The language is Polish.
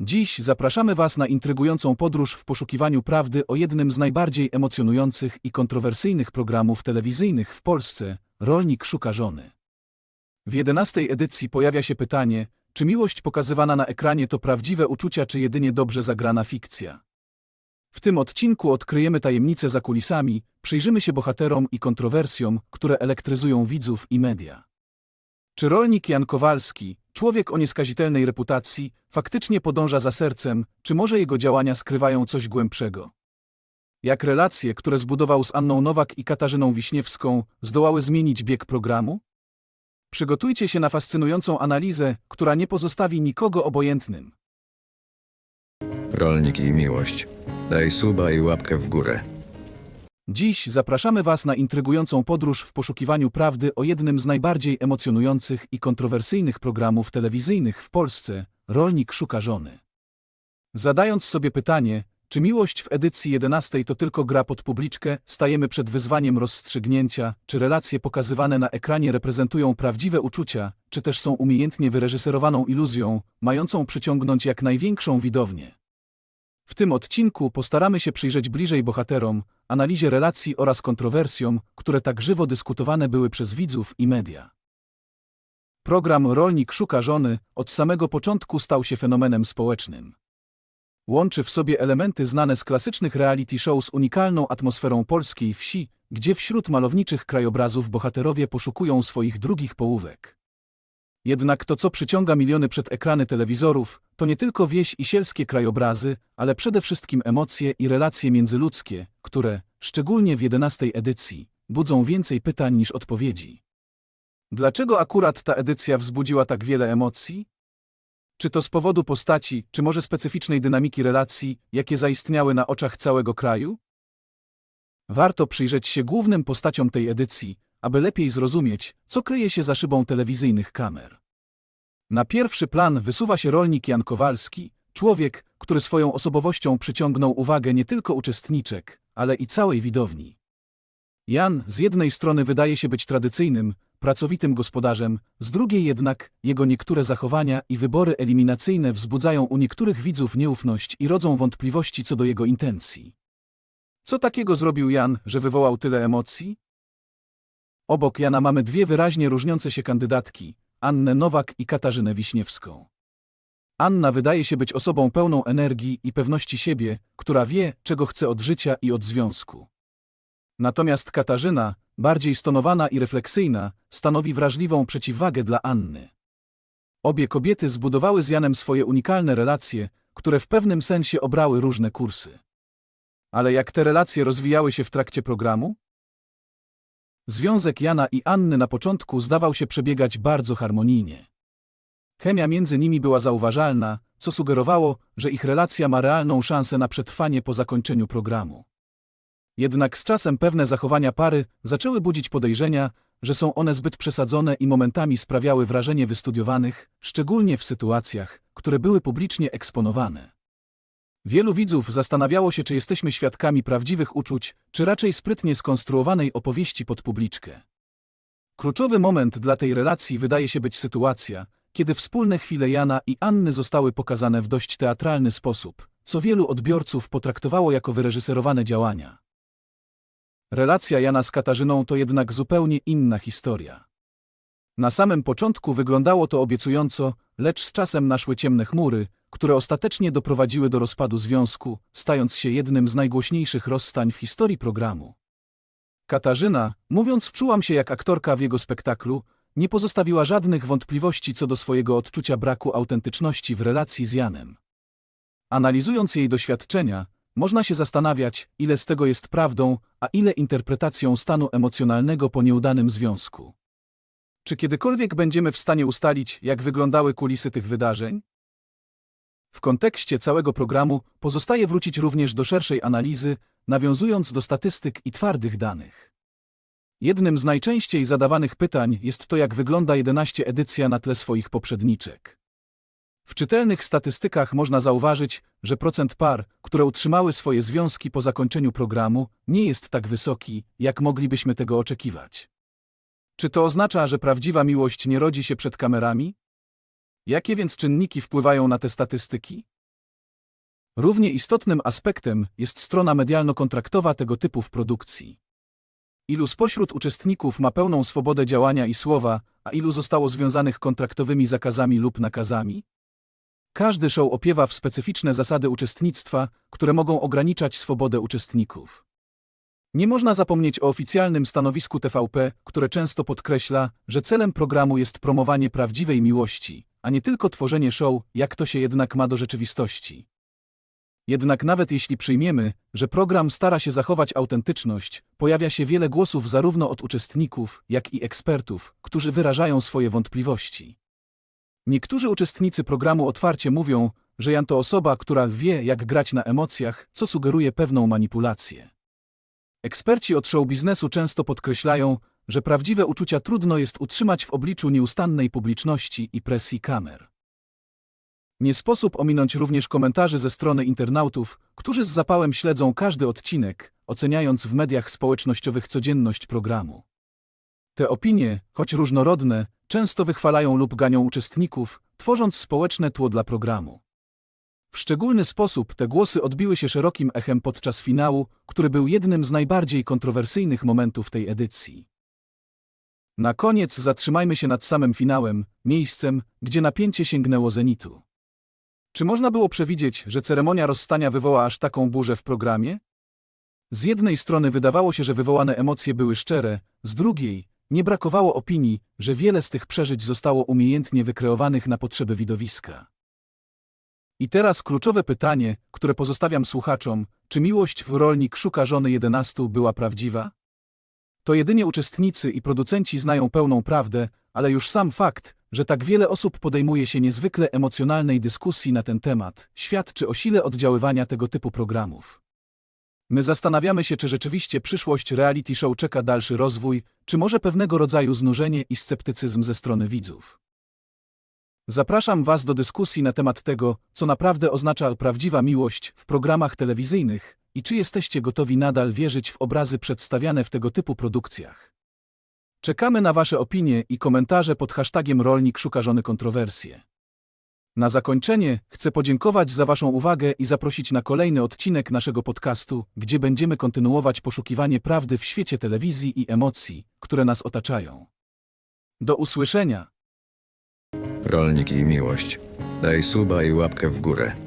Dziś zapraszamy Was na intrygującą podróż w poszukiwaniu prawdy o jednym z najbardziej emocjonujących i kontrowersyjnych programów telewizyjnych w Polsce Rolnik szuka żony. W jedenastej edycji pojawia się pytanie, czy miłość pokazywana na ekranie to prawdziwe uczucia, czy jedynie dobrze zagrana fikcja. W tym odcinku odkryjemy tajemnice za kulisami, przyjrzymy się bohaterom i kontrowersjom, które elektryzują widzów i media. Czy rolnik Jan Kowalski, człowiek o nieskazitelnej reputacji, faktycznie podąża za sercem, czy może jego działania skrywają coś głębszego? Jak relacje, które zbudował z Anną Nowak i Katarzyną Wiśniewską, zdołały zmienić bieg programu? Przygotujcie się na fascynującą analizę, która nie pozostawi nikogo obojętnym. Rolnik i miłość. Daj suba i łapkę w górę. Dziś zapraszamy Was na intrygującą podróż w poszukiwaniu prawdy o jednym z najbardziej emocjonujących i kontrowersyjnych programów telewizyjnych w Polsce Rolnik szuka żony. Zadając sobie pytanie, czy miłość w edycji 11 to tylko gra pod publiczkę, stajemy przed wyzwaniem rozstrzygnięcia, czy relacje pokazywane na ekranie reprezentują prawdziwe uczucia, czy też są umiejętnie wyreżyserowaną iluzją, mającą przyciągnąć jak największą widownię. W tym odcinku postaramy się przyjrzeć bliżej bohaterom, analizie relacji oraz kontrowersjom, które tak żywo dyskutowane były przez widzów i media. Program Rolnik szuka żony od samego początku stał się fenomenem społecznym. Łączy w sobie elementy znane z klasycznych reality show z unikalną atmosferą polskiej wsi, gdzie wśród malowniczych krajobrazów bohaterowie poszukują swoich drugich połówek. Jednak to, co przyciąga miliony przed ekrany telewizorów, to nie tylko wieś i sielskie krajobrazy, ale przede wszystkim emocje i relacje międzyludzkie, które, szczególnie w jedenastej edycji, budzą więcej pytań niż odpowiedzi. Dlaczego akurat ta edycja wzbudziła tak wiele emocji? Czy to z powodu postaci, czy może specyficznej dynamiki relacji, jakie zaistniały na oczach całego kraju? Warto przyjrzeć się głównym postaciom tej edycji, aby lepiej zrozumieć, co kryje się za szybą telewizyjnych kamer. Na pierwszy plan wysuwa się rolnik Jan Kowalski, człowiek, który swoją osobowością przyciągnął uwagę nie tylko uczestniczek, ale i całej widowni. Jan z jednej strony wydaje się być tradycyjnym, pracowitym gospodarzem, z drugiej jednak jego niektóre zachowania i wybory eliminacyjne wzbudzają u niektórych widzów nieufność i rodzą wątpliwości co do jego intencji. Co takiego zrobił Jan, że wywołał tyle emocji? Obok Jana mamy dwie wyraźnie różniące się kandydatki, Annę Nowak i Katarzynę Wiśniewską. Anna wydaje się być osobą pełną energii i pewności siebie, która wie, czego chce od życia i od związku. Natomiast Katarzyna, bardziej stonowana i refleksyjna, stanowi wrażliwą przeciwwagę dla Anny. Obie kobiety zbudowały z Janem swoje unikalne relacje, które w pewnym sensie obrały różne kursy. Ale jak te relacje rozwijały się w trakcie programu? Związek Jana i Anny na początku zdawał się przebiegać bardzo harmonijnie. Chemia między nimi była zauważalna, co sugerowało, że ich relacja ma realną szansę na przetrwanie po zakończeniu programu. Jednak z czasem pewne zachowania pary zaczęły budzić podejrzenia, że są one zbyt przesadzone i momentami sprawiały wrażenie wystudiowanych, szczególnie w sytuacjach, które były publicznie eksponowane. Wielu widzów zastanawiało się, czy jesteśmy świadkami prawdziwych uczuć, czy raczej sprytnie skonstruowanej opowieści pod publiczkę. Kluczowy moment dla tej relacji wydaje się być sytuacja, kiedy wspólne chwile Jana i Anny zostały pokazane w dość teatralny sposób, co wielu odbiorców potraktowało jako wyreżyserowane działania. Relacja Jana z Katarzyną to jednak zupełnie inna historia. Na samym początku wyglądało to obiecująco, lecz z czasem naszły ciemne chmury, które ostatecznie doprowadziły do rozpadu związku, stając się jednym z najgłośniejszych rozstań w historii programu. Katarzyna, mówiąc wczułam się jak aktorka w jego spektaklu, nie pozostawiła żadnych wątpliwości co do swojego odczucia braku autentyczności w relacji z Janem. Analizując jej doświadczenia, można się zastanawiać, ile z tego jest prawdą, a ile interpretacją stanu emocjonalnego po nieudanym związku. Czy kiedykolwiek będziemy w stanie ustalić, jak wyglądały kulisy tych wydarzeń? W kontekście całego programu pozostaje wrócić również do szerszej analizy, nawiązując do statystyk i twardych danych. Jednym z najczęściej zadawanych pytań jest to, jak wygląda 11 edycja na tle swoich poprzedniczek. W czytelnych statystykach można zauważyć, że procent par, które utrzymały swoje związki po zakończeniu programu, nie jest tak wysoki, jak moglibyśmy tego oczekiwać. Czy to oznacza, że prawdziwa miłość nie rodzi się przed kamerami? Jakie więc czynniki wpływają na te statystyki? Równie istotnym aspektem jest strona medialno-kontraktowa tego typu w produkcji. Ilu spośród uczestników ma pełną swobodę działania i słowa, a ilu zostało związanych kontraktowymi zakazami lub nakazami? Każdy show opiewa w specyficzne zasady uczestnictwa, które mogą ograniczać swobodę uczestników. Nie można zapomnieć o oficjalnym stanowisku TVP, które często podkreśla, że celem programu jest promowanie prawdziwej miłości, a nie tylko tworzenie show, jak to się jednak ma do rzeczywistości. Jednak nawet jeśli przyjmiemy, że program stara się zachować autentyczność, pojawia się wiele głosów zarówno od uczestników, jak i ekspertów, którzy wyrażają swoje wątpliwości. Niektórzy uczestnicy programu otwarcie mówią, że Jan to osoba, która wie, jak grać na emocjach, co sugeruje pewną manipulację. Eksperci od show biznesu często podkreślają, że prawdziwe uczucia trudno jest utrzymać w obliczu nieustannej publiczności i presji kamer. Nie sposób ominąć również komentarzy ze strony internautów, którzy z zapałem śledzą każdy odcinek, oceniając w mediach społecznościowych codzienność programu. Te opinie, choć różnorodne, często wychwalają lub ganią uczestników, tworząc społeczne tło dla programu. W szczególny sposób te głosy odbiły się szerokim echem podczas finału, który był jednym z najbardziej kontrowersyjnych momentów tej edycji. Na koniec zatrzymajmy się nad samym finałem, miejscem, gdzie napięcie sięgnęło zenitu. Czy można było przewidzieć, że ceremonia rozstania wywoła aż taką burzę w programie? Z jednej strony wydawało się, że wywołane emocje były szczere, z drugiej nie brakowało opinii, że wiele z tych przeżyć zostało umiejętnie wykreowanych na potrzeby widowiska. I teraz kluczowe pytanie, które pozostawiam słuchaczom, czy miłość w rolnik szuka żony 11 była prawdziwa? To jedynie uczestnicy i producenci znają pełną prawdę, ale już sam fakt, że tak wiele osób podejmuje się niezwykle emocjonalnej dyskusji na ten temat, świadczy o sile oddziaływania tego typu programów. My zastanawiamy się, czy rzeczywiście przyszłość reality show czeka dalszy rozwój, czy może pewnego rodzaju znużenie i sceptycyzm ze strony widzów. Zapraszam Was do dyskusji na temat tego, co naprawdę oznacza prawdziwa miłość w programach telewizyjnych i czy jesteście gotowi nadal wierzyć w obrazy przedstawiane w tego typu produkcjach. Czekamy na Wasze opinie i komentarze pod hashtagiem Rolnik szuka żony kontrowersje. Na zakończenie chcę podziękować za Waszą uwagę i zaprosić na kolejny odcinek naszego podcastu, gdzie będziemy kontynuować poszukiwanie prawdy w świecie telewizji i emocji, które nas otaczają. Do usłyszenia! Rolnik i miłość. Daj suba i łapkę w górę.